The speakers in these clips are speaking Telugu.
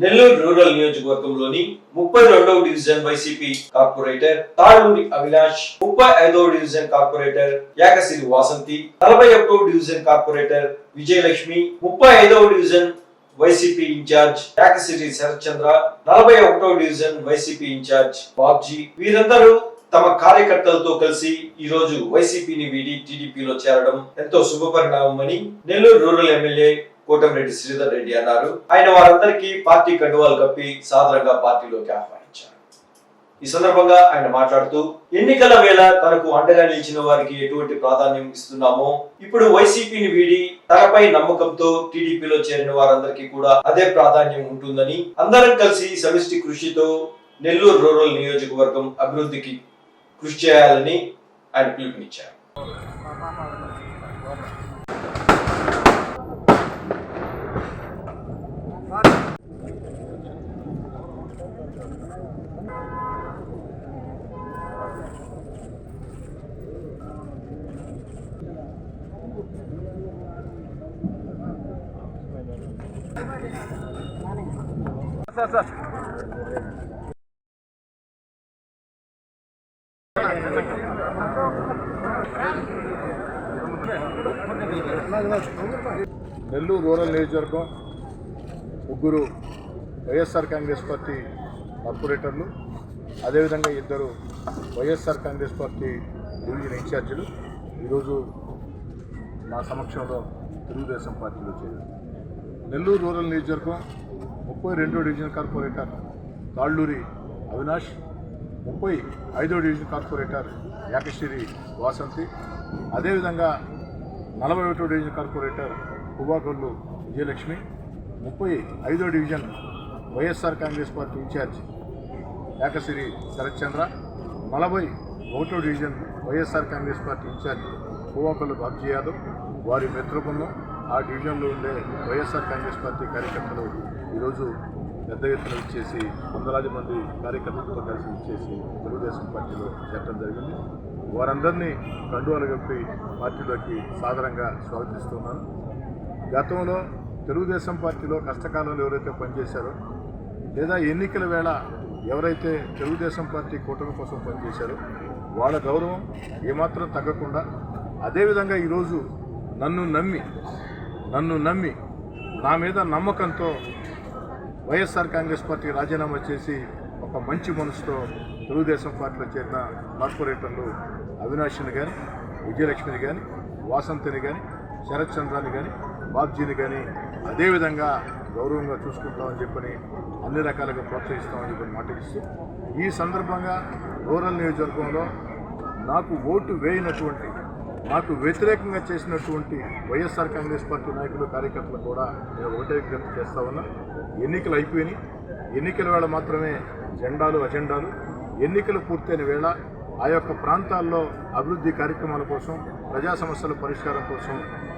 నెల్లూరు రూరల్ నియోజకవర్గంలోని ముప్పై రెండవ division YCP corporator Taluri Avinash ముప్పై ఐదవ డివిజన్ కార్పొరేటర్ యాకసిరి వాసంతి నలభై ఒకటవ డివిజన్ కార్పొరేటర్ విజయలక్ష్మి ముప్పై ఐదవ division YCP incharge Yakasiri Sarathchandra నలభై ఒకటవ డివిజన్ వైసీపీ ఇన్ఛార్జ్ బాబ్జీ. వీరందరూ తమ కార్యకర్తలతో కలిసి ఈ రోజు వైసీపీని వీడి టీడీపీలో చేరడం ఎంతో శుభపరిణామమని నెల్లూరు రూరల్ ఎమ్మెల్యే కోటమిరెడ్డి శ్రీధర్ రెడ్డి అన్నారు. ఆయన వారందరికీ పార్టీ కండువాలు కప్పి సాధారణంగా పార్టీలోకి ఆహ్వానించారు. ఈ సందర్భంగా ఆయన మాట్లాడుతూ ఎన్నికల వేళ తనకు అండగా నిలిచిన వారికి ఎటువంటి ప్రాధాన్యం ఇస్తున్నామో ఇప్పుడు వైసీపీని వీడి తనపై నమ్మకంతో టీడీపీలో చేరిన వారందరికీ కూడా అదే ప్రాధాన్యం ఉంటుందని అందరం కలిసి సమిష్టి కృషితో నెల్లూరు రూరల్ నియోజకవర్గం అభివృద్ధికి కృషి చేయాలని ఆయన పిలుపునిచ్చారు. నెల్లూరు రూరల్ నియోజకవర్గం ముగ్గురు వైఎస్ఆర్ కాంగ్రెస్ పార్టీ కార్పొరేటర్లు అదేవిధంగా ఇద్దరు వైఎస్ఆర్ కాంగ్రెస్ పార్టీ డివిజన్ ఇన్ఛార్జీలు. ఈరోజు నా సమక్షంలో తెలుగుదేశం పార్టీలో చేరారు. నెల్లూరు రూరల్ నియోజకవర్గం ముప్పై రెండో డివిజన్ కార్పొరేటర్ తాళ్ళూరి అవినాష్ ముప్పై ఐదో డివిజన్ కార్పొరేటర్ యాకశ్రీ వాసంతి అదేవిధంగా నలభై ఒకటో డివిజన్ కార్పొరేటర్ కుబాకొల్లు విజయలక్ష్మి ముప్పై ఐదో division YSR Congress party incharge Yakasri Sarathchandra నలభై ఒకటో division YSR Congress party incharge Kuvakollu Babji Yadav వారి మిత్రబృందం ఆ డివిజన్లో ఉండే వైఎస్ఆర్ కాంగ్రెస్ పార్టీ కార్యకర్తలు ఈరోజు పెద్ద ఎత్తున ఇచ్చేసి వందలాది మంది కార్యకర్తలతో కలిసి ఇచ్చేసి తెలుగుదేశం పార్టీలో చేరడం జరిగింది. వారందరినీ కండువాలు కప్పి పార్టీలోకి సాదరంగా స్వాగతిస్తున్నాను. గతంలో తెలుగుదేశం పార్టీలో కష్టకాలంలో ఎవరైతే పనిచేశారో లేదా ఎన్నికల వేళ ఎవరైతే తెలుగుదేశం పార్టీ కూటమి కోసం పనిచేశారో వాళ్ళ గౌరవం ఏమాత్రం తగ్గకుండా అదేవిధంగా ఈరోజు నన్ను నమ్మి నన్ను నమ్మి నా మీద నమ్మకంతో వైఎస్ఆర్ కాంగ్రెస్ పార్టీ రాజీనామా చేసి ఒక మంచి మనసుతో తెలుగుదేశం పార్టీలో చేరిన కార్పొరేటర్లు అవినాష్ని కానీ విజయలక్ష్మిని కానీ వాసంతిని కానీ శరత్ చంద్రాన్ని కానీ బాబ్జీని కానీ అదేవిధంగా గౌరవంగా చూసుకుంటామని చెప్పని అన్ని రకాలుగా ప్రోత్సహిస్తామని చెప్పని మాట ఇస్తూ ఈ సందర్భంగా రూరల్ నియోజకవర్గంలో నాకు ఓటు వేయనటువంటి నాకు వ్యతిరేకంగా చేసినటువంటి వైఎస్ఆర్ కాంగ్రెస్ పార్టీ నాయకులు కార్యకర్తలు కూడా నేను ఒకటే విజ్ఞప్తి చేస్తా ఉన్నా. ఎన్నికలు అయిపోయినాయి. ఎన్నికల వేళ మాత్రమే జెండాలు అజెండాలు. ఎన్నికలు పూర్తయిన వేళ ఆ యొక్క ప్రాంతాల్లో అభివృద్ధి కార్యక్రమాల కోసం ప్రజా సమస్యల పరిష్కారం కోసం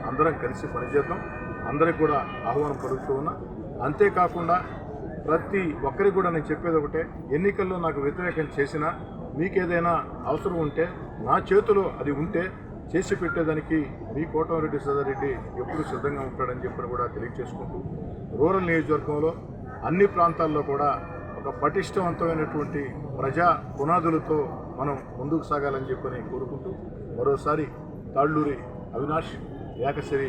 అందరం కలిసి పనిచేద్దాం. అందరికి కూడా ఆహ్వానం పలుకుతూ ఉన్నా. అంతేకాకుండా ప్రతి ఒక్కరికి కూడా నేను చెప్పేది ఒకటే ఎన్నికల్లో నాకు వ్యతిరేకం చేసినా మీకేదైనా అవసరం ఉంటే నా చేతిలో అది ఉంటే చేసి పెట్టేదానికి మీ కోటమిరెడ్డి సదారెడ్డి ఎప్పుడు సిద్ధంగా ఉంటాడని చెప్పని కూడా తెలియజేసుకుంటూ రూరల్ నియోజకవర్గంలో అన్ని ప్రాంతాల్లో కూడా ఒక పటిష్టవంతమైనటువంటి ప్రజా పునాదులతో మనం ముందుకు సాగాలని చెప్పని కోరుకుంటూ మరోసారి తాళ్ళూరి అవినాష్ ఏకసిరి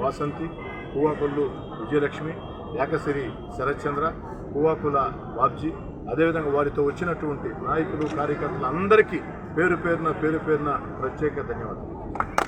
వాసంతి కువాకొల్లు విజయలక్ష్మి ఏకసిరి శరత్చంద్ర కువాకుల బాబ్జీ అదేవిధంగా వారితో వచ్చినటువంటి నాయకులు కార్యకర్తలు అందరికీ పేరు పేరున పేరు పేరున ప్రత్యేక ధన్యవాదాలు.